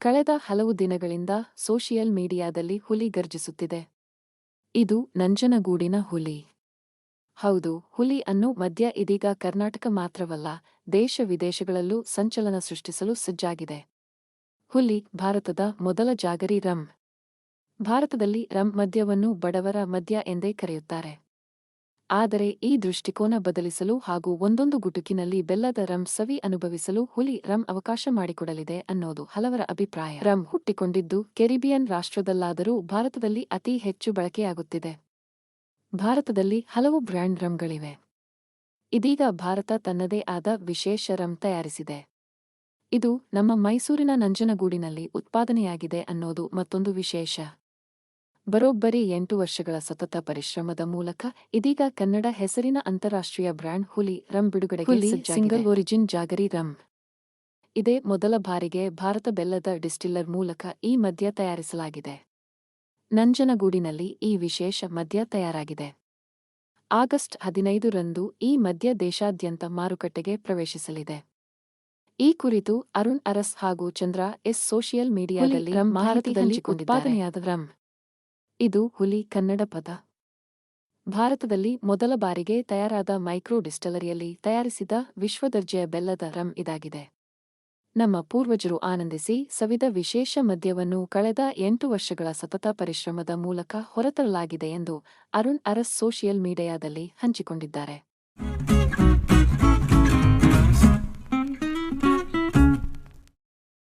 ಕಳೆದ ಹಲವು ದಿನಗಳಿಂದ ಸೋಷಿಯಲ್ ಮೀಡಿಯಾದಲ್ಲಿ ಹುಲಿ ಗರ್ಜಿಸುತ್ತಿದೆ ಇದು ನಂಜನಗೂಡಿನ ಹುಲಿ. ಹೌದು, ಹುಲಿ ಅನ್ನು ಮದ್ಯ ಇದೀಗ ಕರ್ನಾಟಕ ಮಾತ್ರವಲ್ಲ, ದೇಶ ವಿದೇಶಗಳಲ್ಲೂ ಸಂಚಲನ ಸೃಷ್ಟಿಸಲು ಸಜ್ಜಾಗಿದೆ. ಹುಲಿ ಭಾರತದ ಮೊದಲ ಜಾಗರಿ ರಂ. ಭಾರತದಲ್ಲಿ ರಂ ಮದ್ಯವನ್ನು ಬಡವರ ಮದ್ಯ ಎಂದೇ ಕರೆಯುತ್ತಾರೆ. ಆದರೆ ಈ ದೃಷ್ಟಿಕೋನ ಬದಲಿಸಲು ಹಾಗೂ ಒಂದೊಂದು ಗುಟುಕಿನಲ್ಲಿ ಬೆಲ್ಲದ ರಂ ಸವಿ ಅನುಭವಿಸಲು ಹುಲಿ ರಂ ಅವಕಾಶ ಮಾಡಿಕೊಡಲಿದೆ ಅನ್ನೋದು ಹಲವರ ಅಭಿಪ್ರಾಯ. ರಂ ಹುಟ್ಟಿಕೊಂಡಿದ್ದು ಕೆರಿಬಿಯನ್ ರಾಷ್ಟ್ರದಲ್ಲಾದರೂ ಭಾರತದಲ್ಲಿ ಅತಿ ಹೆಚ್ಚು ಬಳಕೆಯಾಗುತ್ತಿದೆ. ಭಾರತದಲ್ಲಿ ಹಲವು ಬ್ರ್ಯಾಂಡ್ ರಮ್ಗಳಿವೆ ಇದೀಗ ಭಾರತ ತನ್ನದೇ ಆದ ವಿಶೇಷ ರಂ ತಯಾರಿಸಿದೆ. ಇದು ನಮ್ಮ ಮೈಸೂರಿನ ನಂಜನಗೂಡಿನಲ್ಲಿ ಉತ್ಪಾದನೆಯಾಗಿದೆ ಅನ್ನೋದು ಮತ್ತೊಂದು ವಿಶೇಷ. ಬರೋಬ್ಬರಿ ಎಂಟು ವರ್ಷಗಳ ಸತತ ಪರಿಶ್ರಮದ ಮೂಲಕ ಇದೀಗ ಕನ್ನಡ ಹೆಸರಿನ ಅಂತಾರಾಷ್ಟ್ರೀಯ ಬ್ರ್ಯಾಂಡ್ ಹುಲಿ ರಂ ಬಿಡುಗಡೆಗೆ ಸಿಂಗಲ್ ಒರಿಜಿನ್ ಜಾಗರಿ ರಂ. ಇದೇ ಮೊದಲ ಬಾರಿಗೆ ಭಾರತ ಬೆಲ್ಲದ ಡಿಸ್ಟಿಲ್ಲರ್ ಮೂಲಕ ಈ ಮದ್ಯ ತಯಾರಿಸಲಾಗಿದೆ. ನಂಜನಗೂಡಿನಲ್ಲಿ ಈ ವಿಶೇಷ ಮದ್ಯ ತಯಾರಾಗಿದೆ. ಆಗಸ್ಟ್ ಹದಿನೈದರಂದು ಈ ಮದ್ಯ ದೇಶಾದ್ಯಂತ ಮಾರುಕಟ್ಟೆಗೆ ಪ್ರವೇಶಿಸಲಿದೆ. ಈ ಕುರಿತು ಅರುಣ್ ಅರಸ್ ಹಾಗೂ ಚಂದ್ರ ಎಸ್ ಸೋಷಿಯಲ್ ಮೀಡಿಯಾದಲ್ಲಿ ಮಾಹಿತಿ ಭಾರತದಲ್ಲಿ ಉತ್ಪಾದನೆಯಾದ ಇದು ಹುಲಿ ಕನ್ನಡ ಪದ. ಭಾರತದಲ್ಲಿ ಮೊದಲ ಬಾರಿಗೆ ತಯಾರಾದ ಮೈಕ್ರೋ ಡಿಸ್ಟಲರಿಯಲ್ಲಿ ತಯಾರಿಸಿದ ವಿಶ್ವದರ್ಜೆಯ ಬೆಲ್ಲದ ರಮ್ ಇದಾಗಿದೆ. ನಮ್ಮ ಪೂರ್ವಜರು ಆನಂದಿಸಿ ಸವಿದ ವಿಶೇಷ ಮದ್ಯವನ್ನು ಕಳೆದ ಎಂಟು ವರ್ಷಗಳ ಸತತ ಪರಿಶ್ರಮದ ಮೂಲಕ ಹೊರತರಲಾಗಿದೆ ಎಂದು ಅರುಣ್ ಅರಸ್ ಸೋಷಿಯಲ್ ಮೀಡಿಯಾದಲ್ಲಿ ಹಂಚಿಕೊಂಡಿದ್ದಾರೆ.